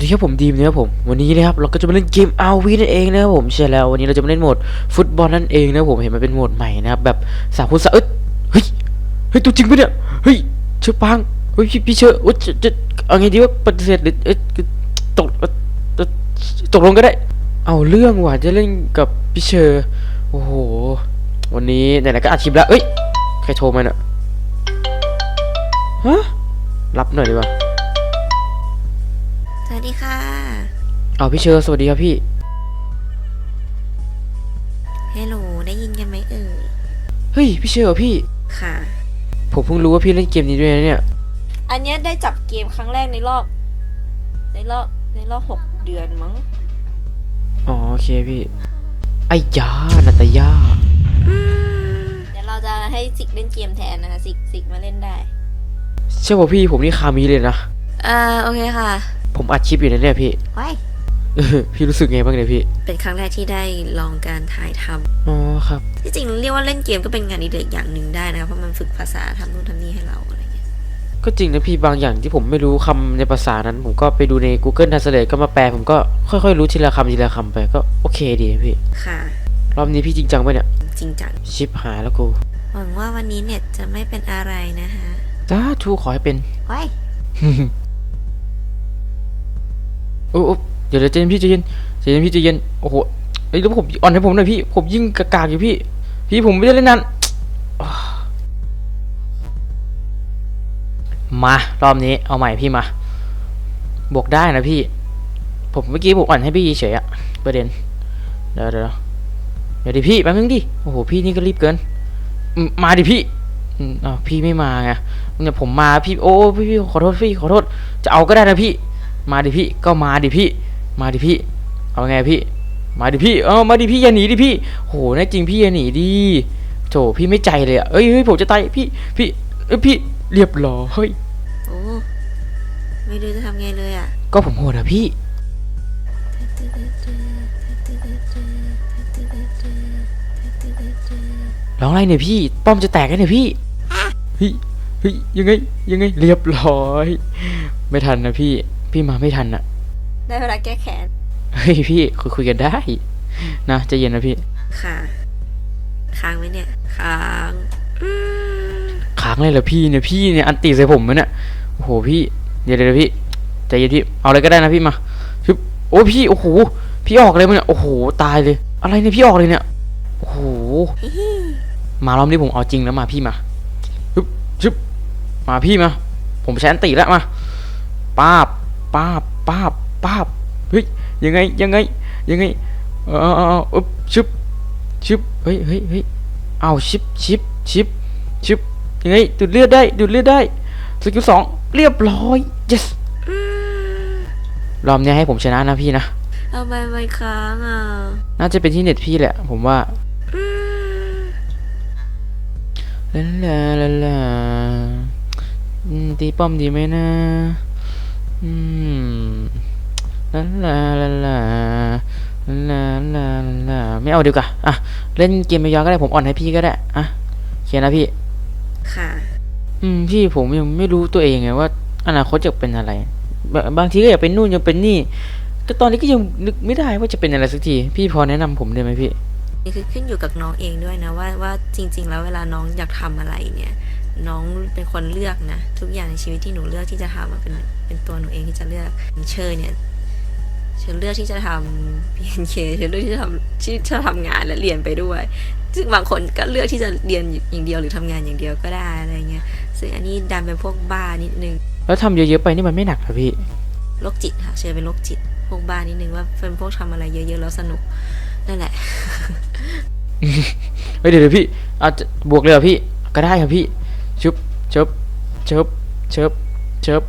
วัสดีครับผมดีมนะครับผมวันนี้นะครับเราก็จะมาเล่นเกม RV นั่นเองนะครับผมใช่แล้ววันนี้เราจะมาเล่นโหมดฟุตบอลนั่นเองนะครับผมเห็นมันเป็นโหมดใหม่นะครับแบบสามคนสามเอ้ยเฮ้ยเฮ้ยตัวจริงปะเนี่ยเฮ้ยเชื่อปังเฮ้ยพี่เชื่อโอ้ยจะจะเอาไงดีว่าปฏิเสธหรือเอ้ยตกตกลงก็ได้ เอาเรื่องว่ะจะเล่นกับพี่เชอร์โอ้โหวันนี้ไหนๆก็อัดคลิปแล้วเอ้ยใครโทรมาเนี่ยฮะรับหน่อยดีกว่า วัสดีค่ะ เอาพี่เชอร์สวัสดีครับพี่เฮลโหล ได้ยินกันไหมเอ่ย เฮ้ย พี่เชอร์เหรอพี่ ค่ะ ผมเพิ่งรู้ว่าพี่เล่นเกมนี้ด้วยนะเนี่ย อันเนี้ยได้จับเกมครั้งแรกในรอบ ในรอบในรอบหกเดือนมั้ง อ๋อโอเคพี่ ไอ้ยานาตายา เดี๋ยวเราจะให้สิกเล่นเกมแทนนะคะสิกสิกมาเล่นได้ เชื่อว่าพี่ผมนี่คามีเลยนะอ่าโอเคค่ะ ผมอัดคลิปอยู่นะเนี่ยพี่ไว้เออพี่รู้สึกไงบ้างเนี่ยพี่ เป็นครั้งแรกที่ได้ลองการถ่ายทอ๋อครับำที่จริงเรียกว่าเล่นเกมก็เป็นงานอดีเลยอย่างหนึ่งได้นะคะเพราะมันฝึกภาษาทำนู่นทำนี่ให้เราอะไรเงี้ย ก็จริงนะพี่บางอย่างที่ผมไม่รู้คำในภาษานั้น ผมก็ไปดูใน Google Translate ก็มาแปลผมก็ค่อยๆ รู้ทีละคำทีละคำไปก็โอเคดีพี่ ค่ะ รอบนี้พี่จริงจังปะเนี่ย จริงจัง ชิปหายแล้วกู หวังว่าวันนี้เนี่ยจะไม่เป็นอะไรนะคะจ้าทูขอให้เป็นไว้ โอ้โอ้เดี๋ยวเดี๋ยวใจเย็นพี่ใจเย็นใจเย็นพี่ใจเย็นโอ้โหเอ้ยแล้วผมอ่อนให้ผมหน่อยพี่ผมยิ่งกากๆอยู่พี่ พี่ผมไม่ได้เล่นนานอ่ามารอบนี้เอาใหม่พี่มาบวกได้นะพี่ ผมเมื่อกี้ผมอ่อนให้พี่เฉยอะประเด็นเดี๋ยวเดี๋ยวเดี๋ยวดิพี่แป๊บนึงดิโอ้โหพี่นี่ก็รีบเกิน มาดิพี่อืมอ้าวพี่ไม่มาไงเนี่ยผมมาพี่โอ้พี่พี่ขอโทษพี่ขอโทษจะเอาก็ได้นะพี่ มาดิพี่ก็มาดิพี่ มาดิพี่ เอาไงพี่ มาดิพี่ เออมาดิพี่อย่าหนีดิพี่โหแน่จริงพี่อย่าหนีดิโถพี่ไม่ใจเลยอะเอ้ยเฮ้ยผมจะตายพี่พี่เอ้ยพี่เรียบร้อยโอ้ไม่รู้จะทำไงเลยอะ ก็ผมโหดอะพี่ร้องอะไรเนี่ยพี่ ป้อมจะแตกแล้วเนี่ยพี่เฮ้ยเฮ้ยยังไงยังไงเรียบร้อย ไม่ทันนะพี่ พี่มาไม่ทันอะได้เวลาแก้แค้นเฮ้ยพี่คุยคุยกันได้ นะใจะเย็นนะพี่ ค่ะ ค้างไหมเนี่ย ค้างอืมค้างเลยเหรอพี่เนี่ยพี่เนี่ยอันตีใส่ผมมันเนี่ยโอ้โหพี่เดี๋ยวเดี๋ยวพี่ใจเย็นพี่เอาอะไรก็ได้นะพี่มาชึบโอ้พี่โอ้โหพี่ออกเลยมันเนี่ยโอ้โหตายเลย อะไรเนี่ยพี่ออกเลยเนี่ยโอ้โหมารอบนี้ผมเอาจริงแล้วมาพี่มาชึบชึบมาพี่มา ผมใช้อันตีแล้วมาป้าบ ป้าบป้าบป้าบเฮ้ยยังไงยังไงยังไงเออเออเอออึ๊บชึบชึบเฮ้ยเฮ้ยเฮ้ยเอาชิบชิบชิบชิบยังไงดูดเลือดได้ดูดเลือดได้สกิลสองเรียบร้อย yes รอบนี้ให้ผมชนะนะพี่นะทำไมไม่ค้างอะ น่าจะเป็นที่เน็ตพี่แหละ ผมว่าอืมลาลาลาลาอืมตีป้อมดีไหมนะ อืมลาลาลาลาลาลาลาไม่เอาดีกว่าอะ เล่นเกมไปย้อนก็ได้ผมอ่อนให้พี่ก็ได้อะโอเคนะพี่ ค่ะ อืมพี่ผมยังไม่รู้ตัวเองไงว่า อนาคตจะเป็นอะไรบางบางทีก็อยากเป็นนู่นอยากเป็นนี่ ก็ตอนนี้ก็ยังนึกไม่ได้ว่าจะเป็นอะไรสักที พี่พอแนะนำผมได้ไหมพี่นี่คือขึ้นอยู่กับน้องเองด้วยนะว่าว่าจริง ๆ แล้วเวลาน้องอยากทำอะไรเนี่ย น้องเป็นคนเลือกนะ ทุกอย่างในชีวิตที่หนูเลือกที่จะทำอะเป็นเป็นตัวหนูเองที่จะเลือกเชอเนี่ยเชอเลือกที่จะทำ PNK เชอเลือกที่จะทำที่จะทำงานและเรียนไปด้วย ซึ่งบางคนก็เลือกที่จะเรียนอย่างเดียวหรือทำงานอย่างเดียวก็ได้อะไรเงี้ยซึ่งอันนี้ดันเป็นพวกบ้านิดนึงแล้วทำเยอะๆไปนี่มันไม่หนักเหรอพี่โรคจิตค่ะเชอเป็นโรคจิตพวกบ้านิดนึงว่าเป็นพวกทำอะไรเยอะๆแล้วสนุกนั่นแหละเฮ้ยเดี๋ยวเดี๋ยวพี่อาจจะบวกเลยเหรอพี่ก็ได้ครับพี่ ชุบเชิบเชิบเชิบเชิบ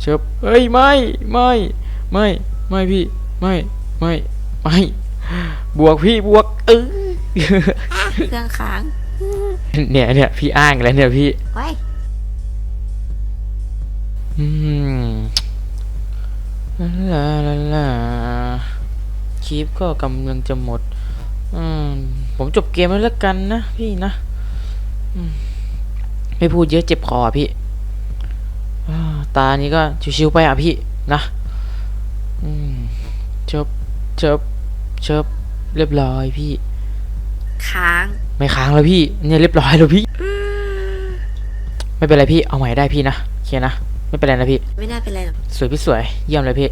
เชิบเฮ้ยไม่ไม่ไม่ไม่พี่ไม่ไม่ไม่บวกพี่บวกเออเครื่องค้างเนี่ยเนี่ยพี่อ้างแล้วเนี่ยพี่ไว้อืมลาลาลาลาคลิปก็กำลังจะหมด อืมผมจบเกมแล้วแล้วกันนะพี่นะ อืม ไม่พูดเยอะเจ็บคออะพี่อ่าตานี้ก็ชิวๆไปอะพี่นะอืมจบจบจบเรียบร้อยพี่ ค้าง ไม่ค้างแล้วพี่ เนี่ยเรียบร้อยแล้วพี่อืมไม่เป็นไรพี่ เอาใหม่ได้พี่นะโอเคนะ ไม่เป็นไรนะพี่ ไม่น่าเป็นไรหรอก สวยพี่สวย เยี่ยมเลยพี่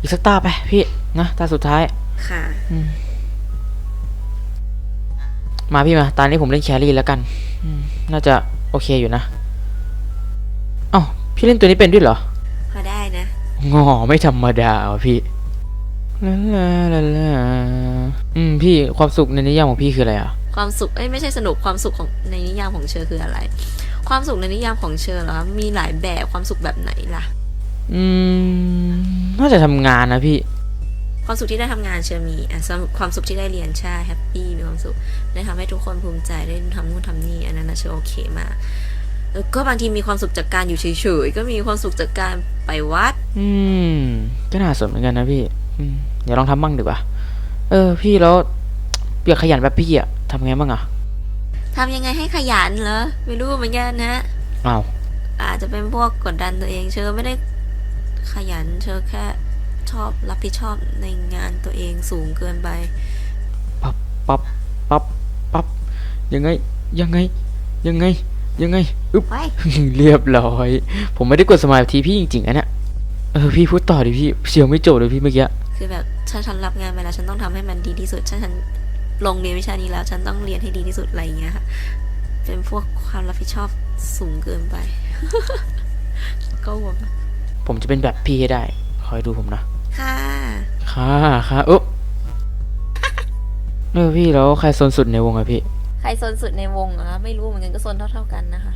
อีกสักตาไปพี่นะตาสุดท้าย ค่ะมาพี่มา ตอนนี้ผมเล่นแครี่แล้วกันอืมน่าจะ โอเคอยู่นะเอ้าพี่เล่นตัวนี้เป็นด้วยเหรอพอได้นะงอไม่ธรรมดาว่ะพี่ลาลาลาลาอืมพี่ความสุขในนิยามของพี่คืออะไรอะ ความสุขเอ้ยไม่ใช่สนุกความสุขของในนิยามของเชอคืออะไร ความสุขในนิยามของเชอเหรอคะมีหลายแบบความสุขแบบไหนล่ะ อืมน่าจะทำงานนะพี่ ความสุขที่ได้ทำงานเชอมีอะสำหรับความสุขที่ได้เรียนใช่แฮปปี้มีความสุขได้ทำให้ทุกคนภูมิใจได้ทำนู่นทำนี่อันนั้นนะเชอโอเคมากแล้วก็บางทีมีความสุขจากการอยู่เฉยๆก็มีความสุขจากการไปวัด อืม ก็น่าสนเหมือนกันนะพี่อืมเดี๋ยวลองทำบ้างดีกว่า เออ พี่แล้วเปียกขยันแบบพี่อะทำไงบ้างอะทำยังไงให้ขยันเหรอไม่รู้เหมือนกันนะอ้าวอาจจะเป็นพวกกดดันตัวเองเชอไม่ได้ขยันเชอแค่ ชอบรับผิดชอบในงานตัวเองสูงเกินไป ปั๊บปั๊บปั๊บปั๊บยังไง ยังไง ยังไง ยังไง อึ๊บไว้เรียบร้อย ผมไม่ได้กดสมาธิพี่จริงๆอันเนี้ยเออพี่พูดต่อดิพี่เสียวไม่จบเลยพี่เมื่อกี้ คือแบบถ้าฉันรับงานไปแล้วฉันต้องทำให้มันดีที่สุดถ้าฉันลงเรียนวิชานี้แล้ว ฉันต้องเรียนให้ดีที่สุดอะไรอย่างเงี้ยค่ะ เป็นพวกความรับผิดชอบสูงเกินไป ก็วมผมจะเป็นแบบพี่ให้ได้ คอยดูผมนะ ค่ะ ค่ะค่ะเอ๊บเออพี่แล้วใครโซนสุดในวงอะพี่ ใครโซนสุดในวงอะคะไม่รู้เหมือนกันก็โซนเท่า ๆกันนะคะ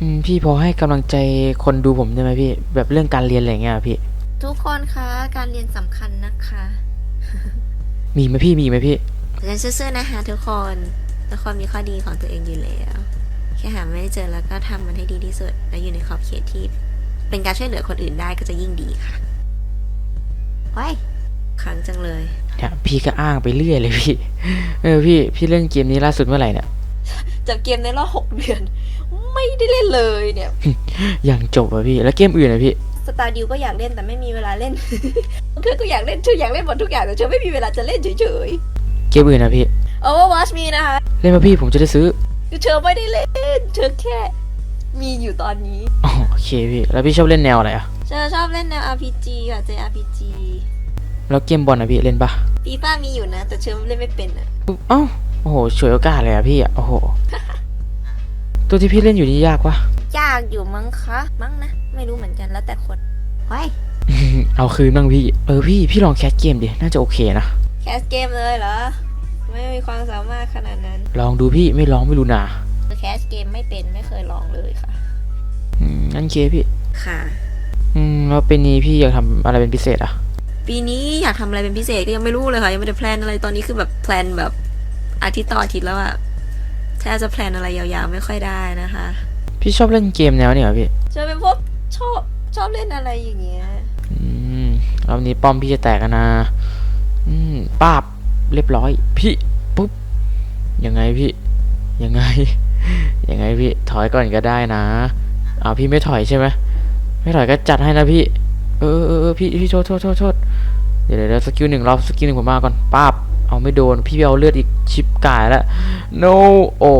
อืมพี่พอให้กำลังใจคนดูผมได้ไหมพี่ แบบเรื่องการเรียนอะไรเงี้ยอะพี่ ทุกคนคะการเรียนสำคัญนะคะมีไหมพี่มีไหมพี่เรียนซื่อๆนะคะทุกคนทุกคนมีข้อดีของตัวเองอยู่แล้ว แค่หาไม่ได้เจอแล้วก็ทำมันให้ดีที่สุด และอยู่ในขอบเขตที่ เป็นการช่วยเหลือคนอื่นได้ก็จะยิ่งดีค่ะไว้ยครั้งจังเลยเนี่ยพี่ก็อ้างไปเรื่อยเลยพี่ เออพี่ พี่เล่นเกมนี้ล่าสุดเมื่อไหร่เนี่ยจับเกมในรอบหกเดือน ไม่ได้เล่นเลยเนี่ย อย่างจบอะพี่ แล้วเกมอื่นอะพี่ สตาร์ดิวก็อยากเล่นแต่ไม่มีเวลาเล่นเธอก็อยากเล่นเธออยากเล่นหมดทุกอย่างแต่เธอไม่มีเวลาจะเล่นเฉยเกมอื่นอะพี่ๆ Overwatch มีนะคะ เล่นมาพี่ผมจะได้ซื้อคือเธอไม่ได้เล่นเธอแค่ มีอยู่ตอนนี้ อ๋อ โอเคพี่ แล้วพี่ชอบเล่นแนวอะไรอะเธอชอบเล่นแนว RPG กับ JRPG แล้วเกมบอลอะพี่เล่นปะฟีฟ่ามีอยู่นะ แต่เธอเล่นไม่เป็นอะปุ๊บเอ้าโอ้โหฉวยโอกาสเลยอะพี่อะโอ้โห ตัวที่พี่เล่นอยู่นี่ยากวะยากอยู่มั้งคะมั้งนะ ไม่รู้เหมือนกันแล้วแต่คนไว้เอาคืนบ้างพี่ เออพี่พี่ลองแคสเกมดิ น่าจะโอเคนะ แคสเกมเลยเหรอ ไม่มีความสามารถขนาดนั้น ลองดูพี่ไม่ลองไม่รู้นาแคสเกมไม่เป็นไม่เคยลองเลยค่ะอืม งั้นเคพี่ ค่ะ อืมแล้วปีนี้พี่อยากทำอะไรเป็นพิเศษอะปีนี้อยากทำอะไรเป็นพิเศษก็ยังไม่รู้เลยค่ะ ยังไม่ได้แพลนอะไรตอนนี้คือแบบแพลนแบบอาทิตย์ต่ออาทิตย์แล้วอะแทบจะแพลนอะไรยาวๆไม่ค่อยได้นะคะพี่ชอบเล่นเกมแนวเนี่ยเหรอพี่ จะเป็นพวกชอบชอบเล่นอะไรอย่างเงี้ย อืมรอบนี้ป้อมพี่จะแตกกันนะ อืมป้าบเรียบร้อย พี่ปุ๊บยังไงพี่ ยังไง ยังไงพี่ ถอยก่อนก็ได้นะเอาพี่ไม่ถอยใช่ไหมไม่ถอยก็จัดให้นะพี่ เออเออเออพี่พี่โทษโทษโทษโทษเดี๋ยวเดี๋ยวเดี๋ยวสกิลหนึ่งรอบสกิลหนึ่งผมมาก่อนป้าบเอาไม่โดน พี่ไปเอาเลือดอีกชิปกายแล้ว no โอ้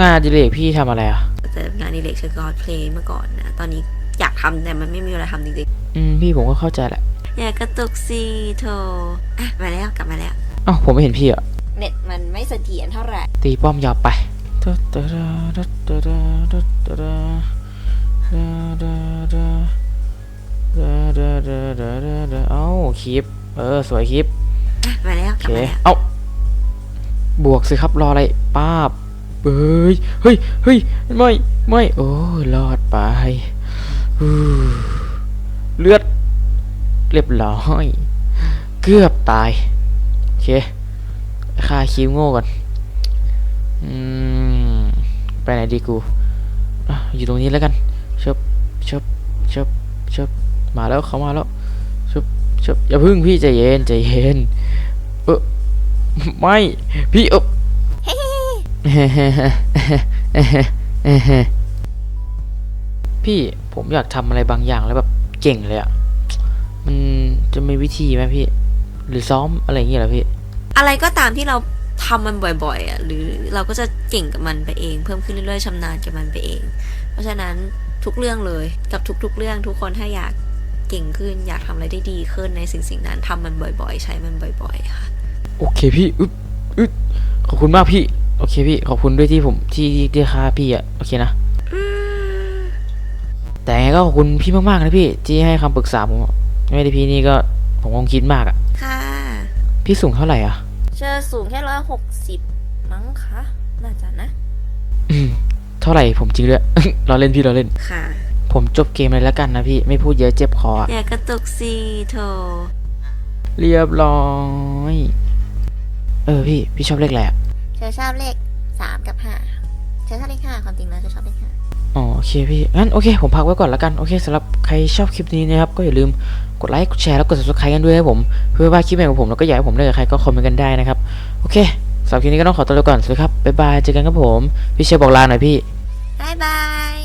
งานอดิเรกพี่ทำอะไรอะแต่งานอดิเล็กเชอร์กอดเพลงเมื่อก่อนนะ ตอนนี้อยากทำแต่มันไม่มีเวลาทำจริงอืม พี่ผมก็เข้าใจแหละๆอยากกระตุกซีโทอะ มาแล้วกลับมาแล้วอ้าวผมไม่เห็นพี่อะ เน็ตมันไม่เสถียรเท่าไหร่ ตีป้อมยาวไปเอ้าคลิป เออ สวยคลิปอะมาแล้วโอกลับเคมาแล้วเอ้า บวกสิครับ รออะไร ป้าบเฮ้ย เฮ้ย เฮ้ย ไม่ ไม่ โอ้รอดไปฮู้เลือด เรียบร้อย เกือบตาย โอเค ค่าคิวโง่ก่อนอืมไปไหนดีกูอยู่ตรงนี้แล้วกันชบชบชบชบมาแล้วเขามาแล้วชบชบอย่าพึ่งพี่ใจเย็นใจเย็นเออไม่พี่เออเอ้เฮ้พี่ผมอยากทำอะไรบางอย่างแล้วแบบเก่งเลยอะมันจะมีวิธีไหมพี่ หรือซ้อมอะไรอย่างเงี้ยเหรอพี่ อะไรก็ตามที่เราทำมันบ่อยๆอะหรือเราก็จะเก่งกับมันไปเอง เพิ่มขึ้นเรื่อยๆชำนาญกับมันไปเอง เพราะฉะนั้นทุกเรื่องเลยกับทุก ๆ เรื่องทุกคนถ้าอยากเก่งขึ้นอยากทำอะไรได้ดีขึ้นในสิ่งสิ่งๆนั้นทำมันบ่อยๆ ใช้มันบ่อยๆค่ะ โอเคพี่อึ๊บอึ๊บขอบคุณมากพี่ โอเคพี่ ขอบคุณด้วยที่ผมที่ที่ที่ค่าพี่อะโอเคนะแต่ยังไงก็ขอบคุณพี่มากๆนะพี่ ที่ให้คำปรึกษาผมอะไม่ได้พี่นี่ก็ผมคงคิดมากอะค่ะพี่สูงเท่าไหร่อะ เชอสูงแค่ร้อยหกสิบมั้งคะ น่าจะนะอืมเท่าไหร่ผมจริงเลยเราเล่นพี่เราเล่น ค่ะ ผมจบเกมเลยแล้วกันนะพี่ ไม่พูดเยอะเจ็บคออะอย่ากระตุกสิโถเรียบร้อย เออพี่ พี่ชอบเลขอะไรอะ เชอชอบเลขสามกับห้าเชอชอบเลขห้าความจริงแล้วเชอชอบเลขห้า อ๋อโอเคพี่งั้นโอเคผมพักไว้ก่อนแล้วกันโอเคสำหรับใครชอบคลิปนี้นะครับก็อย่าลืมกดไลค์กดแชร์แล้วกด subscribe กันด้วยให้ผมเพื่อว่าคลิปใหม่ของผมแล้วก็อยากให้ผมเล่นกับใครก็คอมเมนต์กันได้นะครับโอเคสำหรับคลิปนี้ก็ต้องขอตัวลาไปก่อนสวัสดีครับบ๊ายบายเจอกันครับผมพี่เชยร์บอกลาหน่อยพี่บายบาย